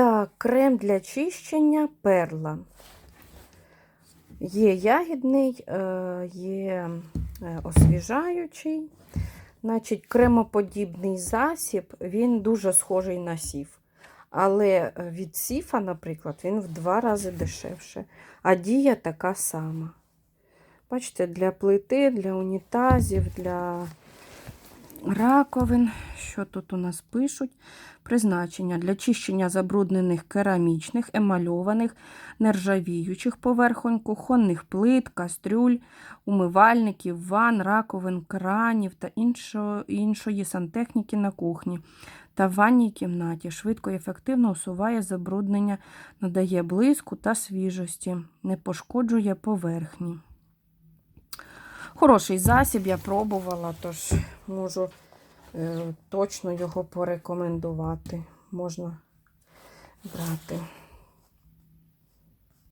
Так, крем для чищення перла. Є ягідний, е, є е, освіжаючий. Значить, кремоподібний засіб, він дуже схожий на сіф. Але е, від сіфа, наприклад, він в два рази дешевше. А дія така сама. Бачите, для плити, для унітазів, для раковин. Що тут у нас пишуть? Призначення для чищення забруднених керамічних, емальованих, нержавіючих поверхонь, кухонних плит, кастрюль, умивальників, ван, раковин, кранів та іншо, іншої сантехніки на кухні та в ванній кімнаті. Швидко і ефективно усуває забруднення, надає блиску та свіжості, не пошкоджує поверхні. Хороший засіб, я пробувала, тож можу точно його порекомендувати. Можна брати.